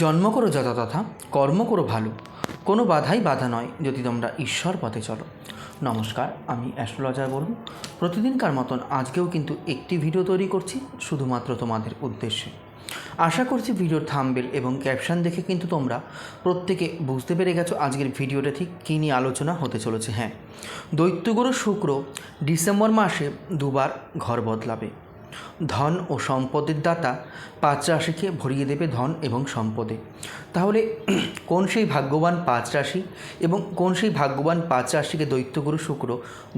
জন্ম করো যথাতথা, কর্ম করো ভালো। কোনো বাধাই বাধা নয় যদি তোমরা ঈশ্বর পথে চলো। নমস্কার, আমি অ্যাস্ট্রোলজার বলুন প্রতিদিনকার মতন আজকেও কিন্তু একটি ভিডিও তৈরি করছি, শুধুমাত্র তোমাদের উদ্দেশ্যে। আশা করছি ভিডিওর থাম্বেল এবং ক্যাপশন দেখে কিন্তু তোমরা প্রত্যেকে বুঝতে পেরে গেছো আজকের ভিডিওটা ঠিক কী নিয়ে আলোচনা হতে চলেছে। হ্যাঁ দৈত্যগুরু শুক্র ডিসেম্বর মাসে দুবার ঘর বদলাবে। ধন ও সম্পদের দাতা পাঁচ রাশিকে ভরিয়ে দেবে ধন এবং সম্পদে। তাহলে কোন সেই ভাগ্যবান পাঁচ রাশি এবং কোন সেই ভাগ্যবান পাঁচ রাশিকে দৈত্যগুরু শুক্র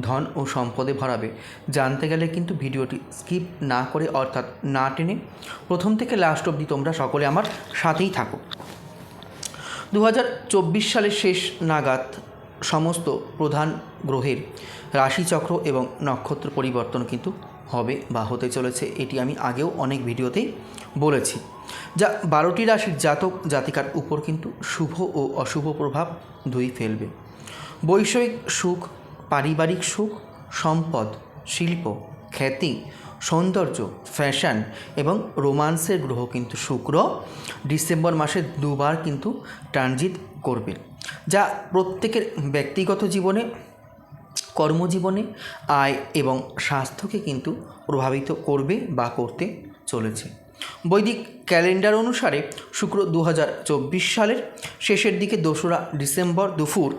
ধন ও সম্পদে ভরাবে, জানতে গেলে কিন্তু ভিডিওটি স্কিপ না করে অর্থাৎ না টেনে প্রথম থেকে লাস্ট অবধি তোমরা সকলে আমার সাথেই থাকো। দু হাজার চব্বিশ সালের শেষ নাগাদ সমস্ত প্রধান গ্রহের রাশিচক্র এবং নক্ষত্র পরিবর্তন কিন্তু হবে বা হতে চলেছে এটি আমি আগেও অনেক ভিডিওতেই বলেছি। যা বারোটি রাশির জাতক জাতিকার উপর কিন্তু শুভ ও অশুভ প্রভাব দুই ফেলবে। বৈষয়িক সুখ, পারিবারিক সুখ, সম্পদ, শিল্প, খ্যাতি, সৌন্দর্য, ফ্যাশন এবং রোমান্সের গ্রহ কিন্তু শুক্র ডিসেম্বর মাসে দুবার কিন্তু ট্রানজিট করবে, যা প্রত্যেকের ব্যক্তিগত জীবনে কর্মজীবনে আয় এবং স্বাস্থ্যকে কিন্তু প্রভাবিত করবে বা করতে চলেছে। বৈদিক ক্যালেন্ডার অনুসারে শুক্র দু হাজার চব্বিশ সালের শেষের দিকে দোসরা ডিসেম্বর দুপুর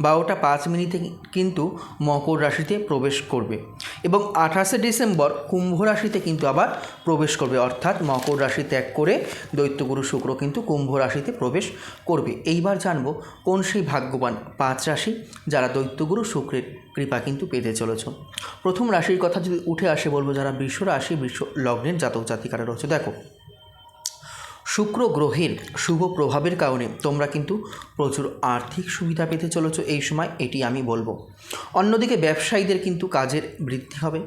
বারোটা পাঁচ মিনিটে কিন্তু মকর রাশিতে প্রবেশ করবে এবং আঠাশে ডিসেম্বর কুম্ভ রাশিতে কিন্তু আবার প্রবেশ করবে। অর্থাৎ মকর রাশি ত্যাগ করে দৈত্যগুরু শুক্র কিন্তু কুম্ভ রাশিতে প্রবেশ করবে। এইবার জানব কোন সেই ভাগ্যবান পাঁচ রাশি যারা দৈত্যগুরু শুক্রের কৃপা কিন্তু পেতে চলেছ। প্রথম রাশির কথা যদি উঠে আসে বলব, যারা বৃষ রাশি, বৃষ লগ্নের জাতক জাতিকারা রয়েছে। দেখো শুক্র গ্রহের শুভ প্রভাবের কারণে তোমরা কিন্তু প্রচুর আর্থিক সুবিধা পেতে চলেছ এই সময়, এটি আমি বলব। অন্যদিকে ব্যবসায়ীদের কিন্তু কাজের বৃদ্ধি হবে।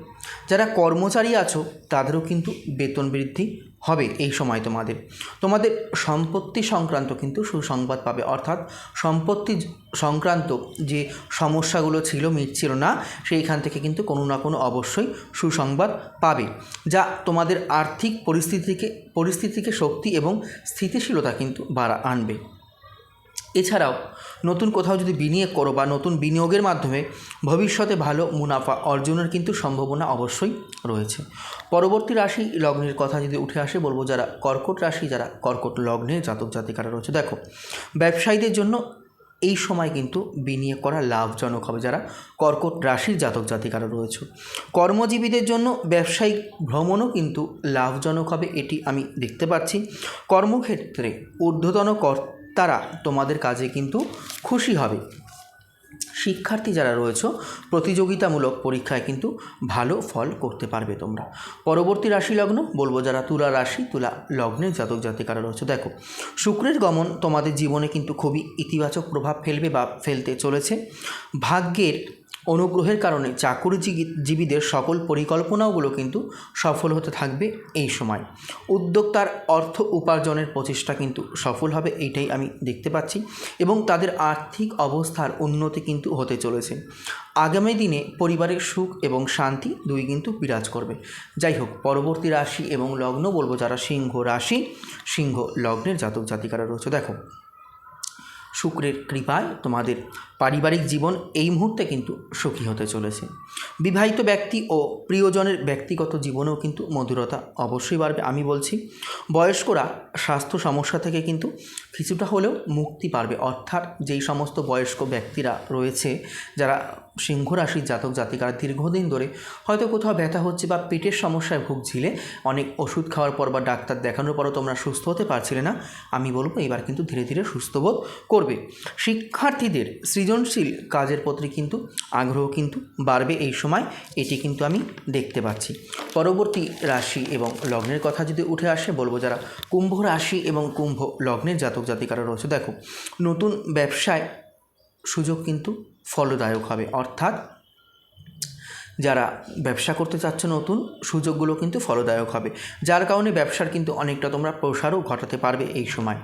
যারা কর্মচারী আছো, তাদেরও কিন্তু বেতন বৃদ্ধি হবে এই সময় তোমাদের। তোমাদের সম্পত্তি সংক্রান্ত কিন্তু সুসংবাদ পাবে। অর্থাৎ সম্পত্তি সংক্রান্ত যে সমস্যাগুলো ছিল মিটছিল না, সেইখান থেকে কিন্তু কোনো না কোনো অবশ্যই সুসংবাদ পাবে, যা তোমাদের আর্থিক পরিস্থিতিকে পরিস্থিতিকে শক্তি এবং স্থিতিশীলতা কিন্তু বাড়া আনবে। এছাড়াও নতুন কোথাও যদি বিনিয়োগ করো বা নতুন বিনিয়োগের মাধ্যমে ভবিষ্যতে ভালো মুনাফা অর্জনের কিন্তু সম্ভাবনা অবশ্যই রয়েছে। পরবর্তী রাশি লগ্নের কথা যদি উঠে আসে, বলব যারা কর্কট রাশি, যারা কর্কট লগ্নের জাতক জাতিকারা রয়েছে, দেখো ব্যবসায়ীদের জন্য এই সময় কিন্তু বিনিয়োগ করা লাভজনক হবে যারা কর্কট রাশির জাতক জাতিকারা রয়েছে। কর্মজীবীদের জন্য ব্যবসায়িক ভ্রমণও কিন্তু লাভজনক হবে, এটি আমি দেখতে পাচ্ছি। কর্মক্ষেত্রে ঊর্ধ্বতন কর্তারা তোমাদের কাজে কিন্তু খুশি হবে। শিক্ষার্থী যারা রয়েছে, প্রতিযোগিতামূলক পরীক্ষায় কিন্তু ভালো ফল করতে পারবে তোমরা। পরবর্তী রাশি লগ্ন বলব যারা তুলা রাশি, তুলা লগ্নের জাতক জাতিকারা রয়েছে। দেখো, শুক্রের গমন তোমাদের জীবনে কিন্তু খুবই ইতিবাচক প্রভাব ফেলবে বা ফেলতে চলেছে। ভাগ্যের অনুগ্রহের কারণে চাকুরিজীবীদের সকল পরিকল্পনাগুলো কিন্তু সফল হতে থাকবে এই সময়। উদ্যোক্তার অর্থ উপার্জনের প্রচেষ্টা কিন্তু সফল হবে এইটাই আমি দেখতে পাচ্ছি এবং তাদের আর্থিক অবস্থার উন্নতি কিন্তু হতে চলেছে। আগামী দিনে পরিবারের সুখ এবং শান্তি দুই কিন্তু বিরাজ করবে। যাই হোক, পরবর্তী রাশি এবং লগ্ন বলব যারা সিংহ রাশি, সিংহ লগ্নের জাতক জাতিকারা রয়েছে। দেখো শুক্রের কৃপায় তোমাদের পারিবারিক জীবন এই মুহূর্তে কিন্তু সুখী হতে চলেছে। বিবাহিত ব্যক্তি ও প্রিয়জনের ব্যক্তিগত জীবনেও কিন্তু মধুরতা অবশ্যই বাড়বে। আমি বলছি, বয়স্করা স্বাস্থ্য সমস্যা থেকে কিন্তু কিছুটা হলেও মুক্তি পারবে। অর্থাৎ যেই সমস্ত বয়স্ক ব্যক্তিরা রয়েছে, যারা সিংহ রাশির জাতক জাতিকারা দীর্ঘদিন ধরে হয়তো কোথাও ব্যথা হচ্ছে বা পেটের সমস্যায় ভুগছিলে, অনেক ওষুধ খাওয়ার পর বা ডাক্তার দেখানোর পরও তোমরা সুস্থ হতে পারছিলে না, আমি বলব এবার কিন্তু ধীরে ধীরে সুস্থ বোধ করবে শিক্ষার্থীদের সৃজনশীল কাজের প্রতি কিন্তু আগ্রহ কিন্তু বাড়বে এই সময়। এটি কিন্তু আমি দেখতে পাচ্ছি। পরবর্তী রাশি এবং লগ্নের কথা যদি উঠে আসে, বলব যারা কুম্ভ রাশি এবং কুম্ভ লগ্নের জাতক জাতিকারা রয়েছে, দেখো, নতুন ব্যবসায় সুযোগ কিন্তু ফলদায়ক হবে। অর্থাৎ যারা ব্যবসা করতে চাচ্ছ নতুন, সুযোগগুলো কিন্তু ফলদায়ক হবে। যার কারণে ব্যবসার কিন্তু অনেকটা তোমরা প্রসারও ঘটাতে পারবে এই সময়।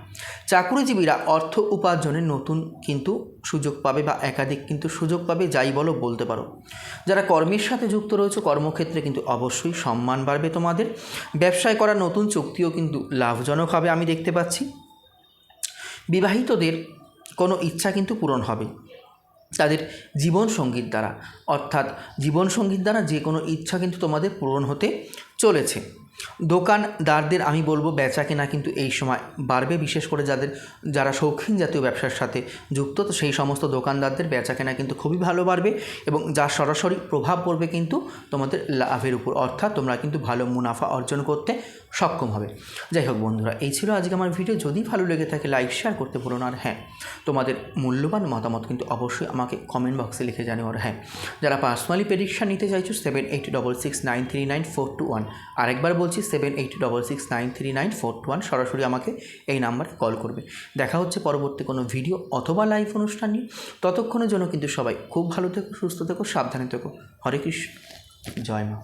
চাকুরিজীবীরা অর্থ উপার্জনের নতুন কিন্তু সুযোগ পাবে বা একাধিক কিন্তু সুযোগ পাবে, যাই বলো বলতে পারো। যারা কর্মের সাথে যুক্ত রয়েছে, কর্মক্ষেত্রে কিন্তু অবশ্যই সম্মান বাড়বে তোমাদের। ব্যবসায় করা নতুন চুক্তিও কিন্তু লাভজনক হবে, আমি দেখতে পাচ্ছি। বিবাহিতদের কোনো ইচ্ছা কিন্তু পূরণ হবে। তাদের জীবন সংগীত দ্বারা। অর্থাৎ জীবন সংগীত দ্বারা যে কোনো ইচ্ছা কিন্তু তোমাদের পূরণ হতে চলেছে। দোকানদারদের আমি বলব বেচা কেনা কিন্তু এই সময় বাড়বে, বিশেষ করে যাদের, যারা শৌখিন জাতীয় ব্যবসার সাথে যুক্ত, তো সেই সমস্ত দোকানদারদের বেচা কেনা কিন্তু খুবই ভালো বাড়বে এবং যার সরাসরি প্রভাব পড়বে কিন্তু তোমাদের লাভের উপর, অর্থাৎ তোমরা কিন্তু ভালো মুনাফা অর্জন করতে সক্ষম হবে। যাই হোক বন্ধুরা, এই ছিল আজকে আমার ভিডিও। যদি ভালো লেগে থাকে লাইক শেয়ার করতে ভুলো না। আর হ্যাঁ তোমাদের মূল্যবান মতামত কিন্তু অবশ্যই আমাকে কমেন্ট বক্সে লিখে জানিও। আর হ্যাঁ যারা পার্সোনালি প্রেডিকশান নিতে চাইছো seven eight double six nine three nine four two one আরেকবার বলছি seven eight double six nine three nine four one সরাসরি আমাকে এই নাম্বারে কল করবে। দেখা হচ্ছে পরবর্তী কোনো ভিডিও অথবা লাইভ অনুষ্ঠান নিয়ে। ততক্ষণের জন্য কিন্তু সবাই খুব ভালো থেকো, সুস্থ থেকো, সাবধানে থেকো। হরে কৃষ্ণ। জয় মা।